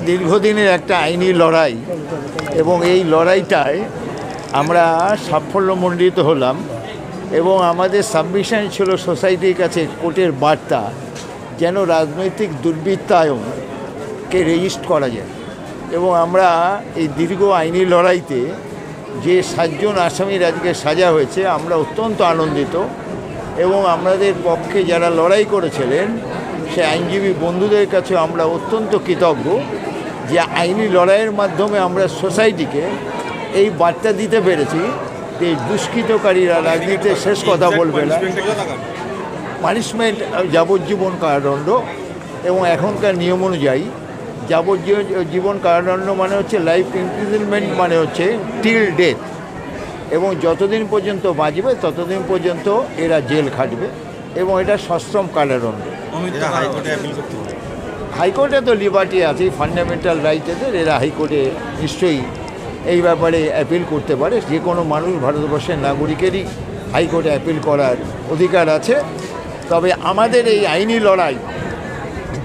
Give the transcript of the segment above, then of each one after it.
দীর্ঘদিনের একটা আইনি লড়াই এবং এই লড়াইটায় আমরা সাফল্যমণ্ডিত হলাম এবং আমাদের সাবমিশন ছিল সোসাইটির কাছে কোর্টের বার্তা যেন রাজনৈতিক দুর্বৃত্তায়নকে রেজিস্ট করা যায়। এবং আমরা এই দীর্ঘ আইনি লড়াইতে যে সাতজন আসামির আজকে সাজা হয়েছে, আমরা অত্যন্ত আনন্দিত এবং আমাদের পক্ষে যারা লড়াই করেছিলেন সে আইনজীবী বন্ধুদের কাছে আমরা অত্যন্ত কৃতজ্ঞ যে আইনি লড়াইয়ের মাধ্যমে আমরা সোসাইটিকে এই বার্তা দিতে পেরেছি যে দুষ্কৃতকারীরা রাজনীতিতে শেষ কথা বলবে না। পানিশমেন্ট যাবজ্জীবন কারাদণ্ড এবং এখনকার নিয়ম অনুযায়ী যাবজ্জীবন জীবন কারাদণ্ড মানে হচ্ছে লাইফ ইমপ্রিজনমেন্ট মানে হচ্ছে টিল ডেথ এবং যতদিন পর্যন্ত বাঁচবে, ততদিন পর্যন্ত এরা জেল খাটবে। এবং এটা সশ্রম কারাদণ্ড এরা হাইকোর্টে তো লিবার্টি আছে ফান্ডামেন্টাল রাইট এদের এরা হাইকোর্টে নিশ্চয়ই এই ব্যাপারে অ্যাপিল করতে পারে। যে কোনো মানুষ ভারতবর্ষের নাগরিকেরই হাইকোর্টে অ্যাপিল করার অধিকার আছে। তবে আমাদের এই আইনি লড়াই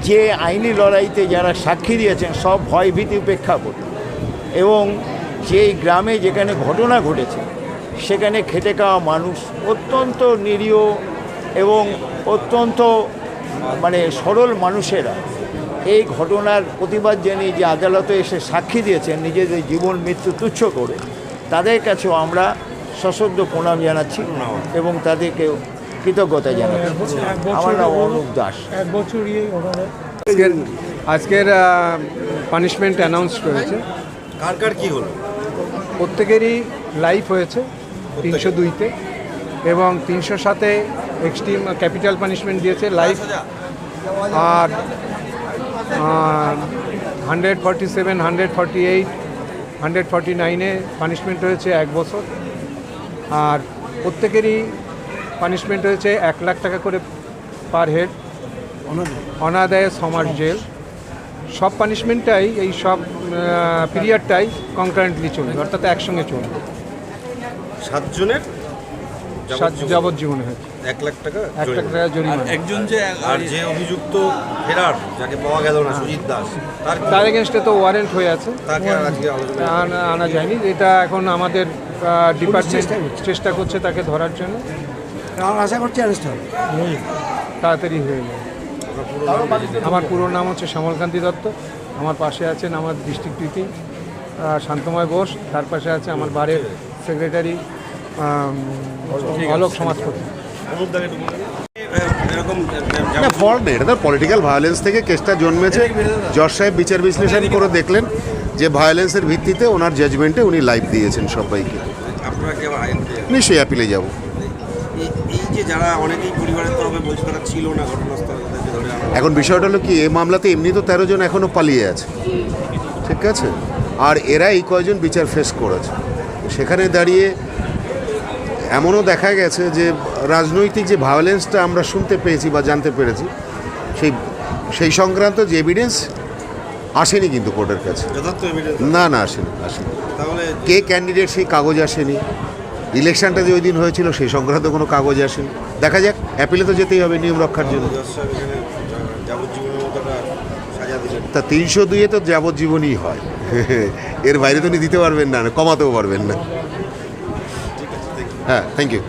যে আইনি লড়াইতে যারা সাক্ষী দিয়েছেন সব ভয়ভীতি উপেক্ষা করে এবং যেই গ্রামে যেখানে ঘটনা ঘটেছে সেখানে খেটে খাওয়া মানুষ অত্যন্ত নিরীহ এবং অত্যন্ত মানে সরল মানুষেরা এই ঘটনার প্রতিবাদ জানিয়ে যে আদালতে এসে সাক্ষী দিয়েছেন নিজেদের জীবন মৃত্যু তুচ্ছ করে তাদের কাছেও আমরা সশব্দ প্রণাম জানাচ্ছি এবং তাদেরকে কৃতজ্ঞতা জানাচ্ছি। আমার নাম অনুপ দাস। এক বছর ইয়ে আজকের আজকের পানিশমেন্ট অ্যানাউন্স করেছে কার কার কি হলো? প্রত্যেকেরই লাইফ হয়েছে তিনশো দুইতে এবং তিনশো সাথে এক্সট্রিম ক্যাপিটাল পানিশমেন্ট দিয়েছে লাইফ আর hundred forty seven hundred forty eight hundred forty নাইনে পানিশমেন্ট হয়েছে এক বছর। আর প্রত্যেকেরই পানিশমেন্ট হয়েছে এক লাখ টাকা করে পার হেড অনাদায়ে সমাজ জেল সব পানিশমেন্টটাই এই সব পিরিয়ডটাই কনকারেন্টলি চলবে অর্থাৎ একসঙ্গে চলবে। সাতজনের? সাত যাবজ্জীবনে হয়েছে। এক লাখ টাকা এক লাখ জরিমানা। টাকা জরিমানা। একজন যে আর যে অভিযুক্ত ফেরার যাকে পাওয়া গেল না সুজিত দাস তার তার এগেনস্টে তো ওয়ারেন্ট হয়ে আছে। তাকে আজকে আলোচনা আনা আনা যায়নি। এটা এখন আমাদের ডিপার্টমেন্ট চেষ্টা করছে। তাকে ধরার জন্য। আশা করছি অ্যারেস্ট হবে। তাড়াতাড়ি হয়ে যাবে। আমার পুরো নাম হচ্ছে শ্যামলকান্তি দত্ত। আমার পাশে আছেন আমার ডিস্ট্রিক্ট পিপি শান্তময় বোস। তার পাশে আছে আমার বারের সেক্রেটারি অলোক সমাজপতি। না ফল্ট নেই। এটা পলিটিক্যাল ভায়োলেন্স থেকে কেসটা জন্মেছে। জজ সাহেব বিচার বিশ্লেষণ করে দেখলেন যে ভায়োলেন্সের ভিত্তিতে ওনার জাজমেন্টে উনি লাইফ দিয়েছেন সবাইকে। নিশ্চয়ই অ্যাপিলে যাব। এই- এই যে যারা অনেকেই পরিবারের তরফে বলছে তারা ছিল না ঘটনাস্থলে তাদেরকে ধরে আনা এখন বিষয়টা হলো কি এ মামলাতে এমনি তো তেরো জন এখনও পালিয়ে আছে। ঠিক আছে? আর এরা এই কয়জন বিচার ফেস করেছে। সেখানে দাঁড়িয়ে এমনও দেখা গেছে যে রাজনৈতিক যে ভায়োলেন্সটা আমরা শুনতে পেয়েছি বা জানতে পেরেছি সেই সেই সংক্রান্ত যে এভিডেন্স আসেনি কিন্তু কোর্টের কাছে। না না আসেনি আসেনি। তাহলে কে ক্যান্ডিডেট সেই কাগজ আসেনি। ইলেকশনটা যে ওই দিন হয়েছিল সেই সংক্রান্ত কোনো কাগজ আসেনি। দেখা যাক অ্যাপিলে তো যেতেই হবে নিয়ম রক্ষার জন্য। তা তিনশো দুইয়ে তো যাবজ্জীবনই হয়। এর বাইরে তো উনি দিতে পারবেন না কমাতেও পারবেন না। হ্যাঁ থ্যাংক ইউ